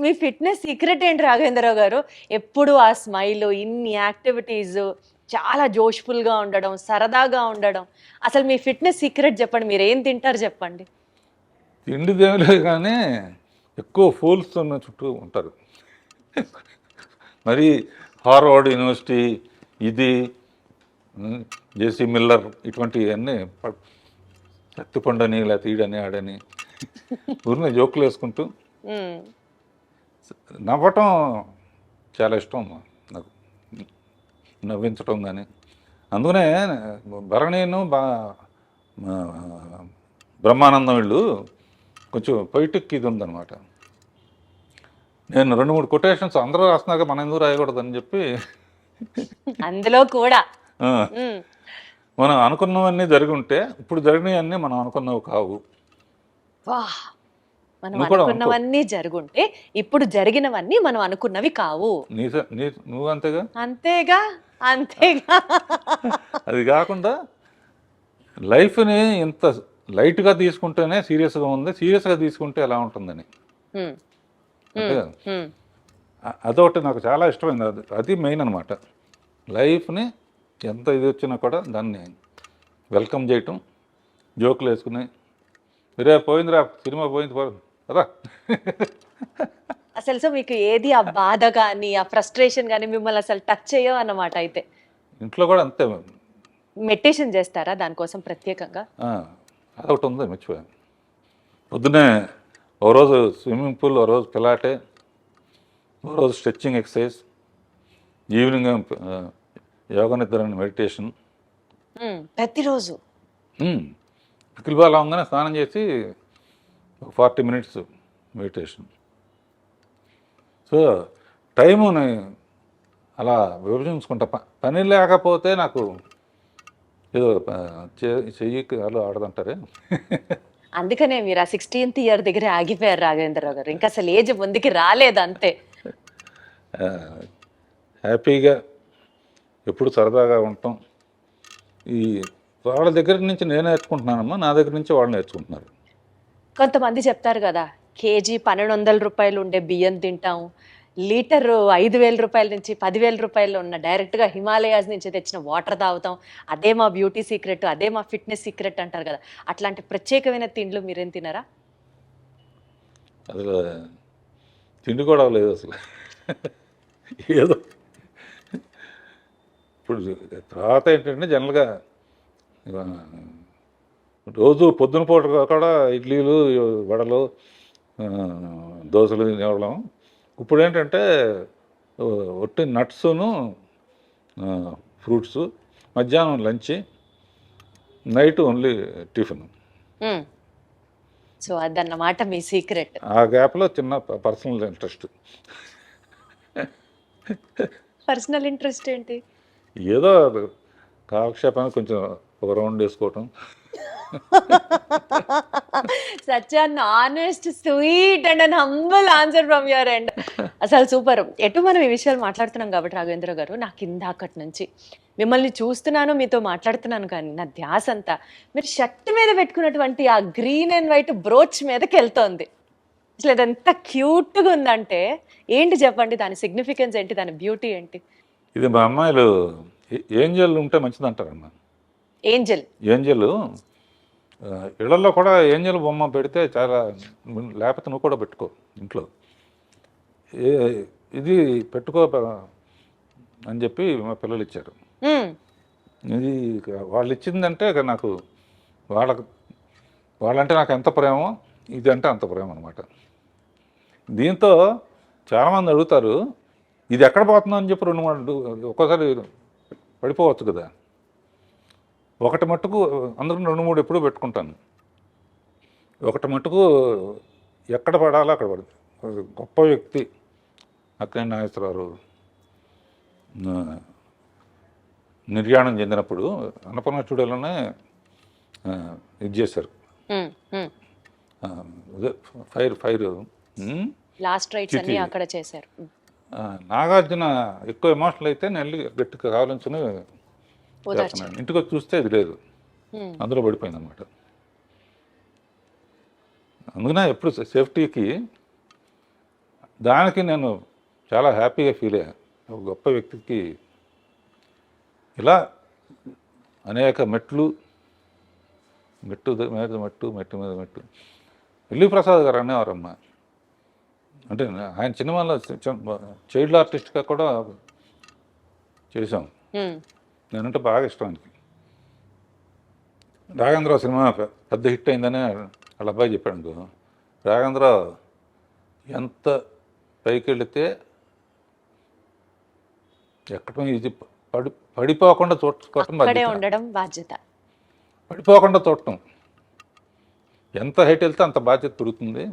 మీ fitness secret ఏంటి రాఘవేంద్రరావు గారు? ఎప్పుడు ఆ స్మైల్ ఇన్ని యాక్టివిటీస్ చాలా జోష్ఫుల్గా ఉండడం సరదాగా ఉండడం. అసలు మీ ఫిట్నెస్ సీక్రెట్ చెప్పండి మీరు ఏం తింటారు చెప్పండి. తిండి దేవులే కానీ ఎక్కువ ఫూల్స్ ఉన్న చుట్టూ ఉంటారు. మరి హార్వర్డ్ యూనివర్సిటీ ఇది జేసీ మిల్లర్ ఇటువంటివన్నీ ప- కత్తిపండని లేకపోతే ఈడని ఆడని ఊరిని జోకులు వేసుకుంటూ నవ్వటం చాలా ఇష్టం నాకు. నవ్వించటం కానీ అందుకనే భరణీను బా బ్రహ్మానందం వీళ్ళు కొంచెం పొయిటిక్ ఇది ఉందన్నమాట. నేను రెండు మూడు కొటేషన్స్ అందరూ రాస్తున్నాక మనం ఎందుకు రాయకూడదని చెప్పి అందులో కూడా. మనం అనుకున్నవన్నీ జరిగి ఉంటే ఇప్పుడు జరిగినవన్నీ మనం అనుకున్నవి కావు. మనం. అనుకున్నవన్నీ జరుగుంటే ఇప్పుడు జరిగినవన్నీ మనం అనుకున్నవి కావు. నువ్వు అంతేగా? అంతేగా? అంతేగా? అది కాకుండా లైఫ్ని ఇంత లైట్గా తీసుకుంటేనే సీరియస్గా ఉంది. సీరియస్గా తీసుకుంటే ఎలా ఉంటుందని. అదొకటి నాకు చాలా ఇష్టమైంది. అది అది మెయిన్ అనమాట లైఫ్ని ఎంత ఇది వచ్చినా కూడా దాన్ని వెల్కమ్ చేయటం జోకులు వేసుకుని మీరే పోయిందిరా సినిమా పోయింది రా అసలు సో మీకు ఏది ఆ బాధ కానీ ఆ ఫ్రస్ట్రేషన్ కానీ మిమ్మల్ని అసలు టచ్ చేయవు అన్నమాట అయితే. ఇంట్లో కూడా అంతే మెడిటేషన్ చేస్తారా దానికోసం ప్రత్యేకంగా? ఆ, అదొకటి ఉంది మర్చిపోయాను. పొద్దున్నే ఓ రోజు స్విమ్మింగ్ పూల్ ఓ రోజు పిలాటే ఓ రోజు స్ట్రెచ్చింగ్ ఎక్సర్సైజ్ ఈవినింగ్ ఆ, యోగా నిద్ర మెడిటేషన్. మ్మ్. ప్రతిరోజు? పికిల్ బాల్ అవగానే స్నానం చేసి ఒక ఫార్టీ మినిట్స్ మెడిటేషన్. సో టైముని అలా విభజించుకుంటా. పని లేకపోతే నాకు ఏదో చెయ్యి కాలు ఆడదంటారే? అందుకనే మీరు ఆ సిక్స్టీన్త్ ఇయర్ దగ్గర ఆగిపోయారు రాఘవేంద్రరావు గారు. ఇంకా అసలు ఏజ్ ముందుకి రాలేదు అంతే. హ్యాపీగా ఎప్పుడు సరదాగా ఉంటాం. ఈ వాళ్ళ దగ్గర నుంచి నేను నేర్చుకుంటున్నానమ్మా నా దగ్గర నుంచి వాళ్ళు నేర్చుకుంటున్నారు. కొంతమంది చెప్తారు కదా కేజీ పన్నెండు వందల రూపాయలు ఉండే బియ్యం తింటాం లీటర్ ఐదు వేల రూపాయల నుంచి పదివేల రూపాయలు ఉన్న డైరెక్ట్గా హిమాలయాస్ నుంచి తెచ్చిన వాటర్ తాగుతాం అదే మా బ్యూటీ సీక్రెట్ అదే మా ఫిట్నెస్ సీక్రెట్ అంటారు కదా అట్లాంటి ప్రత్యేకమైన తిండ్లు మీరేం తినరా? అసలు తిండి కూడా లేదు అసలు. ఏదో ఇప్పుడు తర్వాత ఏంటంటే జనరల్గా రోజు పొద్దున పూట కూడా ఇడ్లీలు వడలు దోశలు తినేవాళ్ళం. ఇప్పుడు ఏంటంటే ఒట్టి నట్స్ను ఫ్రూట్స్ మధ్యాహ్నం lunch night only tiffin. So అదన్నమాట మీ సీక్రెట్. ఆ గ్యాప్లో చిన్న పర్సనల్ ఇంట్రెస్ట్. పర్సనల్ ఇంట్రెస్ట్ ఏంటి? ఏదో కాలక్షేపానికి కొంచెం ఒక రౌండ్ వేసుకోవటం. Such an honest sweet and an humble answer from your end అసలు సూపర్ ఎటు మనం ఈ విషయాలు మాట్లాడుతున్నాం కాబట్టి రాఘవేంద్ర గారు? నాకు ఇందాకటి నుంచి. మిమ్మల్ని చూస్తున్నాను మీతో మాట్లాడుతున్నాను కానీ నా ధ్యాస అంతా మీరు షర్ట్ మీద పెట్టుకున్నటువంటి ఆ గ్రీన్ అండ్ వైట్ బ్రోచ్ మీదకి వెళ్తోంది. అసలు ఇది ఎంత క్యూట్గా ఉందంటే ఏంటి చెప్పండి? దాని సిగ్నిఫికెన్స్ ఏంటి? దాని బ్యూటీ ఏంటి? ఇది మా అమ్మాయిలు ఏ- ఏంజల్ ఉంటే మంచిది అంటారమ్మా ఏంజల్. ఏంజల్? ఇళ్ళలో కూడా ఏంజల్ బొమ్మ పెడితే చాలా లేకపోతే నువ్వు కూడా పెట్టుకో ఇంట్లో. ఏ ఇది పెట్టుకో అని చెప్పి మా పిల్లలు ఇచ్చారు. ఇది వాళ్ళు ఇచ్చిందంటే నాకు వాళ్ళకు వాళ్ళంటే నాకు ఎంత ప్రేమో ఇది అంటే అంత ప్రేమ అనమాట దీంతో చాలామంది అడుగుతారు ఇది ఎక్కడ పోతుందో అని చెప్పి రెండు మూడు ఒక్కోసారి పడిపోవచ్చు కదా. ఒకటి మట్టుకు అందరూ రెండు మూడు ఎప్పుడూ పెట్టుకుంటాను. ఒకటి మట్టుకు ఎక్కడ పడాలో అక్కడ పడుతుంది గొప్ప వ్యక్తి అక్కినే నాగేశ్వరరావు నిర్యాణం చెందినప్పుడు అన్నపూర్ణ స్టూడియోలోనే ఆ, ఇది చేశారు. ఫైర్ ఫైర్ లాస్ట్ రైట్స్ అన్ని. అక్కడ చేశారు. నాగార్జున ఎక్కువ ఎమోషనల్ అయితే నెల్లి గట్టిగా కావాలని ఇంటికి వచ్చి చూస్తే ఇది లేదు. అందులో పడిపోయింది అనమాట అందుకనే ఎప్పుడు సేఫ్టీకి దానికి నేను చాలా హ్యాపీగా ఫీల్ అయ్యాను ఒక గొప్ప వ్యక్తికి ఇలా అనేక మెట్లు మెట్టు మీద మెట్టు మెట్టు మీద మెట్టు. ఎల్లి ప్రసాద్ గారు అనేవారమ్మ. అంటే ఆయన సినిమాలో చైల్డ్ ఆర్టిస్ట్గా కూడా చేశాం. నేనంటే బాగా ఇష్టం ఆయనకి. రాఘేంద్ర సినిమా పెద్ద హిట్ అయిందని వాళ్ళ అబ్బాయి చెప్పాడు అనుకో రాఘేంద్ర ఎంత పైకి వెళితే ఎక్కడం ఇది పడి పడిపోకుండా చూసుకోవటం బాధ్యత. ఉండడం బాధ్యత. పడిపోకుండా చూడటం. ఎంత హైట్ వెళ్తే అంత బాధ్యత పెరుగుతుంది.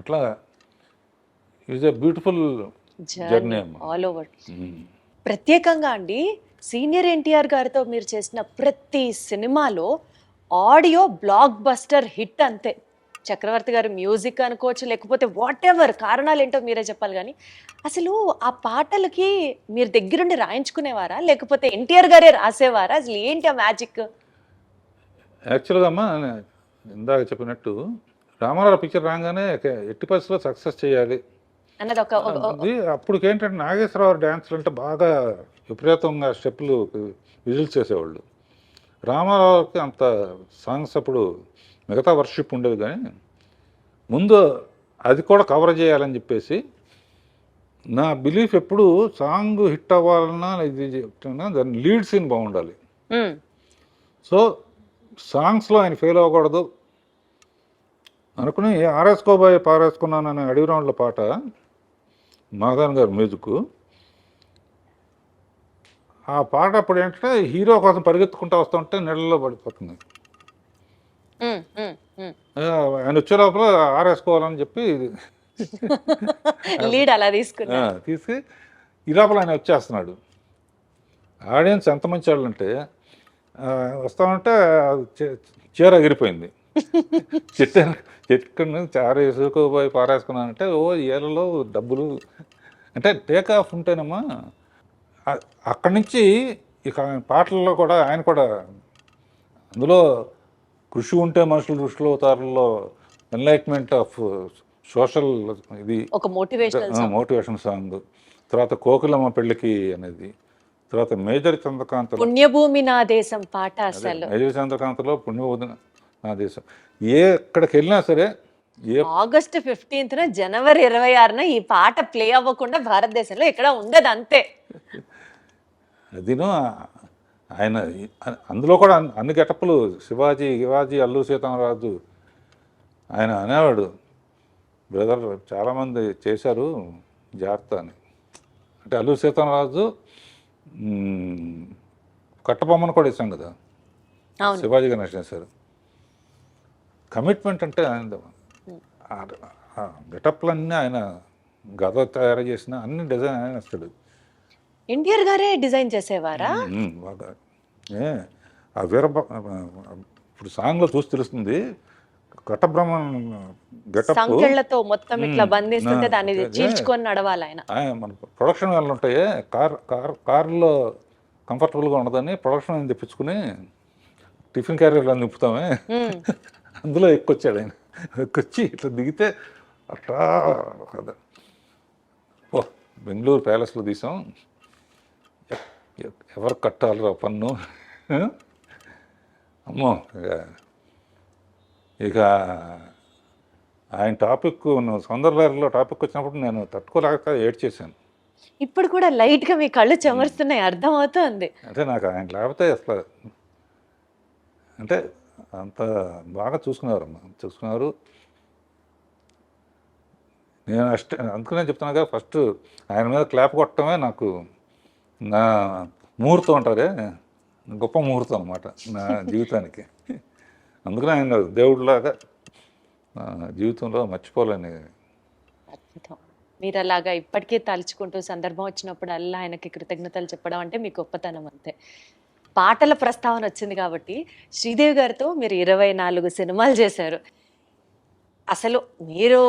అట్లా is a beautiful journey all over. ప్రత్యేకంగా అండి సీనియర్ ఎన్టీఆర్ గారితో మీరు చేసిన ప్రతి సినిమాలో ఆడియో బ్లాక్ బస్టర్ హిట్ అంతే. చక్రవర్తి గారు మ్యూజిక్ అనుకోవచ్చు లేకపోతే వాట్ ఎవర్ కారణాలు ఏంటో మీరే చెప్పాలి కానీ అసలు ఆ పాటలకి మీరు దగ్గరుండి రాయించుకునేవారా? లేకపోతే ఎన్టీఆర్ గారే రాసేవారా? అసలు ఏంటి ఆ మ్యాజిక్ యాక్చువల్గా అమ్మా ఇందాక చెప్పినట్టు రామారావు పిక్చర్ రాగానే ఎట్టి పరిస్థితుల్లో సక్సెస్ చేయాలి. అన్నది ఒక అప్పటికి ఏంటంటే నాగేశ్వరరావు డ్యాన్స్లు అంటే బాగా విపరీతంగా స్టెప్పులు విజిల్స్ చేసేవాళ్ళు. రామారావుకి అంత సాంగ్స్ అప్పుడు మిగతా వర్షిప్ ఉండేది కానీ ముందు అది కూడా కవర్ చేయాలని చెప్పేసి నా బిలీఫ్ ఎప్పుడు సాంగ్ హిట్ అవ్వాలన్నా ఇది చెప్తున్నా దాని లీడ్ సీన్ బాగుండాలి. సో సాంగ్స్లో ఆయన ఫెయిల్ అవ్వకూడదు. అనుకుని ఆరేసుకోబోయే పారేసుకున్నాను అనే అడవి రౌండ్ల పాట మాధవన్ గారు మ్యూజిక్ ఆ పాట అప్పుడు ఏంటంటే హీరో కోసం పరిగెత్తుకుంటూ వస్తుంటే నీళ్ళలో పడిపోతుంది. ఆయన వచ్చే లోపల ఆరేసుకోవాలని చెప్పి లీడ్ అలా ఆ, తీసుకున్నా తీసి ఈ లోపల ఆయన వచ్చేస్తున్నాడు. ఆడియన్స్ ఎంత మంచి వాళ్ళు అంటే ఆ, వస్తామంటే చీర ఎగిరిపోయింది. చెట్టు చెట్టు చార వేసుకోబోయి పారేసుకున్నానంటే ఓ ఏళ్ళలో డబ్బులు అంటే టేక్ ఆఫ్ ఉంటేనమ్మా అక్కడి నుంచి ఇక పాటల్లో కూడా ఆయన కూడా అందులో కృషి ఉంటే మనుషులు దృష్టిలో అవుతారులో ఎన్లైట్మెంట్ ఆఫ్ సోషల్ ఇది ఒక మోటివేషనల్ మోటివేషన్ సాంగ్ తర్వాత కోకిలమ్మ పెళ్ళికి అనేది తర్వాత మేజర్ చంద్రకాంతలో పుణ్యభూమి నా దేశం పాట అసలు. మేజర్ చంద్రకాంతలో పుణ్యవదిన నా దేశం. ఏ ఎక్కడికి వెళ్ళినా సరే ఏ ఆగస్ట్ ఫిఫ్టీన్త్ జనవరి ఇరవై ఆరున ఈ పాట ప్లే అవ్వకుండా భారతదేశంలో ఎక్కడ ఉండదు అంతే అదిను ఆయన అందులో కూడా అన్ని- గెటప్పులు శివాజీ శివాజీ అల్లు సీతారాజు ఆయన అనేవాడు. బ్రదర్ చాలామంది చేశారు జాగ్రత్త అని. అంటే అల్లు సీతారాజు కట్టబొమ్మను కూడా ఇస్తాం కదా. శివాజీ గణేష్ చేశారు కమిట్మెంట్ అంటే ఆయన గెటప్లన్నీ ఆయన గద తయారు చేసిన అన్ని డిజైన్ ఆయన వస్తాడు ఎన్టీఆర్ గారే డిజైన్ చేసేవారా ఆ వీర ఇప్పుడు సాంగ్లో చూసి తెలుస్తుంది కట్టబ్రహ్మన్ గెటప్ సంకెళ్ళతో మొత్తం ఇట్లా. బంధిస్తుంటే దాన్ని. చీల్చుకొని నడవాలి ఆయన మన ప్రొడక్షన్ వాళ్ళు ఉంటాయి కార్ కార్ కార్లో కంఫర్టబుల్గా ఉండదని ప్రొడక్షన్ అని తెప్పించుకుని టిఫిన్ క్యారియర్లో నింపుతామే. అందులో ఎక్కొచ్చాడు ఆయన. ఎక్కొచ్చి ఇట్లా దిగితే అట్లా కదా ఓ బెంగళూరు ప్యాలెస్లో తీసాం. ఎవరు కట్టాలిరా పన్ను? అమ్మో ఇక ఇక ఆయన టాపిక్ సౌందర్యలో టాపిక్ వచ్చినప్పుడు నేను తట్టుకోలేక ఏడ్చేసాను ఇప్పుడు కూడా లైట్గా మీ కళ్ళు చెమరుస్తున్నాయి అర్థం అవుతుంది అంటే నాకు ఆయన లేకపోతే అసలు అంటే అంత బాగా చూసుకున్నారు అమ్మ చూసుకున్నారు. నేను అష్ట అందుకనే చెప్తున్నాగా ఫస్ట్ ఆయన మీద క్లాప్ కొట్టడమే నాకు నా ముహూర్తం అంటారే గొప్ప ముహూర్తం అనమాట నా జీవితానికి. అందుకనే ఆయన దేవుడిలాగా జీవితంలో మర్చిపోలేని అద్భుతం. మీరు అలాగా ఇప్పటికీ తలుచుకుంటూ సందర్భం వచ్చినప్పుడు అల్లా ఆయనకి కృతజ్ఞతలు చెప్పడం అంటే మీ గొప్పతనం అంతే. పాటల ప్రస్తావన వచ్చింది కాబట్టి శ్రీదేవి గారితో మీరు ఇరవై నాలుగు సినిమాలు చేశారు. అసలు మీరు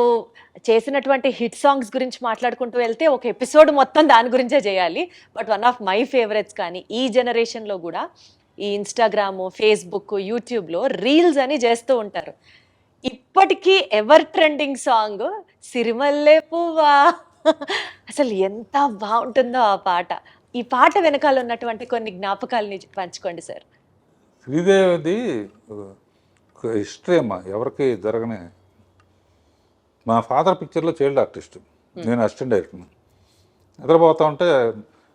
చేసినటువంటి హిట్ సాంగ్స్ గురించి మాట్లాడుకుంటూ వెళ్తే ఒక ఎపిసోడ్ మొత్తం దాని గురించే చేయాలి. But one of my favourites కానీ ఈ జనరేషన్లో కూడా ఈ ఇన్స్టాగ్రామ్ ఫేస్బుక్ యూట్యూబ్లో రీల్స్ అని చేస్తూ ఉంటారు. ఇప్పటికీ ఎవర్ ట్రెండింగ్ సాంగ్ సిరిమల్లే పువ్వా? అసలు ఎంత బాగుంటుందో ఆ పాట. ఈ పాట వెనకాల ఉన్నటువంటి కొన్ని జ్ఞాపకాలని పంచుకోండి సార్. శ్రీదేవిది హిస్టరీ అమ్మా ఎవరికి జరగని. మా ఫాదర్ పిక్చర్లో చైల్డ్ ఆర్టిస్ట్. నేను అసిస్టెంట్ డైరెక్టర్ నిద్రపోతా ఉంటే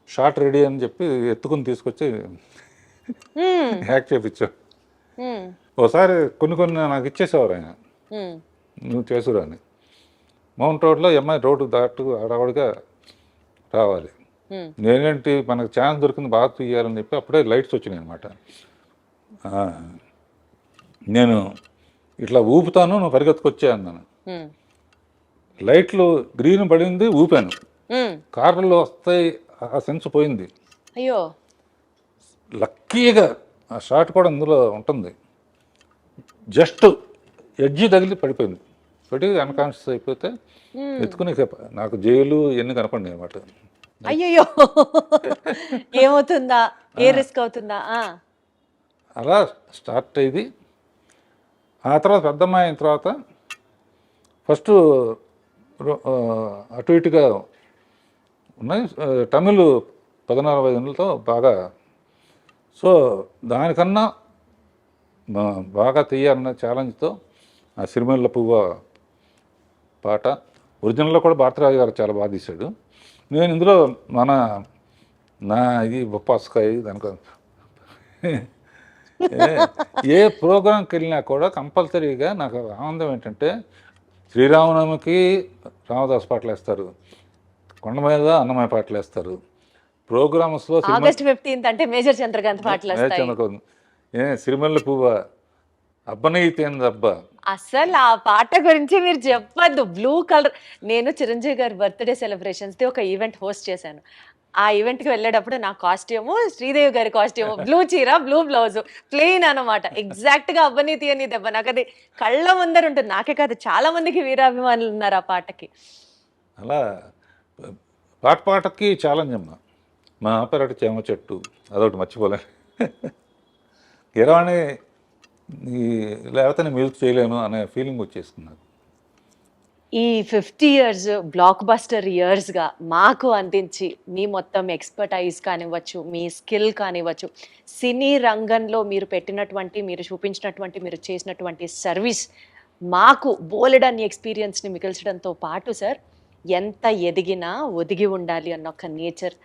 షార్ట్ రెడీ అని చెప్పి ఎత్తుకుని తీసుకొచ్చి చేయించాడు మ్మ్. ఒకసారి కొన్ని కొన్ని నాకు ఇచ్చేసేవారు ఆయన. నువ్వు చేసురా అని. మౌంట్ రోడ్లో అమ్మాయి రోడ్డు దాటు అడవడిగా రావాలి. నేనేంటి మనకు ఛాన్స్ దొరికింది బాగా తీయాలని చెప్పి అప్పుడే లైట్స్ వచ్చినాయి అనమాట నేను ఇట్లా ఊపుతాను నువ్వు పరిగెత్తుకొచ్చా అన్నాను. లైట్లు గ్రీన్ పడింది ఊపాను. మ్మ్. కార్లలో వస్తాయి ఆ సెన్స్ పోయింది. అయ్యో. లక్కీగా ఆ షాట్ కూడా అందులో ఉంటుంది. జస్ట్ ఎడ్జి తగిలి పడిపోయింది. పడి అన్కాన్షియస్ అయిపోతే ఎత్తుకుని నాకు జైలు ఇవన్నీ కనపడినాయి అనమాట అయ్యయ్యో. ఏమవుతుందా? ఏ రిస్క్ అవుతుందా. అలా స్టార్ట్ అయ్యింది. ఆ తర్వాత పెద్దమ్మాయి అయిన తర్వాత ఫస్ట్ అటు ఇటుగా ఉన్నాయి. తమిళ్ పద్నాలుగు ఐదులతో బాగా. సో దానికన్నా బాగా తీయాలన్న ఛాలెంజ్తో ఆ సిరిమల్ల పువ్వ పాట. ఒరిజినల్లో కూడా భారతరాజు గారు చాలా బాగా తీశాడు. నేను ఇందులో మన నా ఇది బొప్పాస్కాయ దానికి ఏ- ప్రోగ్రాంకి వెళ్ళినా కూడా కంపల్సరీగా నాకు ఆనందం ఏంటంటే శ్రీరామనవమికి రామదాస్ పాటలు వేస్తారు. కొండ మీద అన్నమయ్య పాటలు వేస్తారు. ప్రోగ్రామ్స్లో సినిమా ఆగస్ట్ ఫిఫ్టీన్త్ అంటే మేజర్ చంద్రకాంత్ పాటలు చంద్రకోన్ ఏ సిరిమల్ల పువ్వ అబ్బా అసలు ఆ పాట గురించి మీరు చెప్పద్దు. బ్లూ కలర్ నేను చిరంజీవి గారి బర్త్డే సెలబ్రేషన్స్ది ఒక ఈవెంట్ హోస్ట్ చేశాను. ఆ ఈవెంట్కి వెళ్ళేటప్పుడు నా కాస్ట్యూమ్ శ్రీదేవి గారి కాస్ట్యూమ్ బ్లూ చీర బ్లూ బ్లౌజ్ ప్లెయిన్ అనమాట ఎగ్జాక్ట్గా అవ్వనీతి అని దెబ్బ. నాకు అది కళ్ళ ముందర ఉంటుంది. నాకే కాదు చాలా మందికి వీరాభిమానులు ఉన్నారు ఆ పాటకి. అలా పాట పాటకి ఛాలెంజ్ అమ్మ. మా ఆపరేట చేమ చెట్టు అదొకటి మర్చిపోలే. ఇరవై లేకపోతే నేను మ్యూజిక్ చేయలేను అనే ఫీలింగ్ వచ్చేసింది నాకు. ఈ ఫిఫ్టీ ఇయర్స్ బ్లాక్ బస్టర్ ఇయర్స్గా మాకు అందించి మీ మొత్తం ఎక్స్పర్టైజ్ కానివ్వచ్చు మీ స్కిల్ కానివ్వచ్చు సినీ రంగంలో మీరు పెట్టినటువంటి మీరు చూపించినటువంటి మీరు చేసినటువంటి సర్వీస్ మాకు బోలెడని ఎక్స్పీరియన్స్ని మిగిల్చడంతో పాటు సార్ ఎంత ఎదిగినా ఒదిగి ఉండాలి అన్న ఒక నేచర్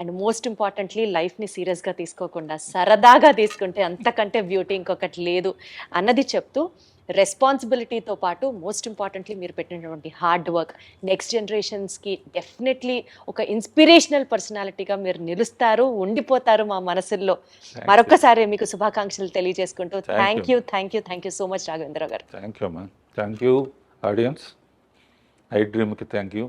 అండ్ మోస్ట్ ఇంపార్టెంట్లీ లైఫ్ని సీరియస్గా తీసుకోకుండా సరదాగా తీసుకుంటే అంతకంటే బ్యూటీ ఇంకొకటి లేదు అన్నది చెప్తూ రెస్పాన్సిబిలిటీతో పాటు మోస్ట్ ఇంపార్టెంట్లీ మీరు పెట్టినటువంటి హార్డ్ వర్క్ నెక్స్ట్ జనరేషన్స్కి డెఫినెట్లీ ఒక ఇన్స్పిరేషనల్ పర్సనాలిటీగా మీరు నిలుస్తారు ఉండిపోతారు మా మనసుల్లో. మరొకసారి మీకు శుభాకాంక్షలు తెలియజేసుకుంటూ thank. You thank you thank you so much Raghavendra గారు. Thank you thank you audience I డ్రీమ్కి thank you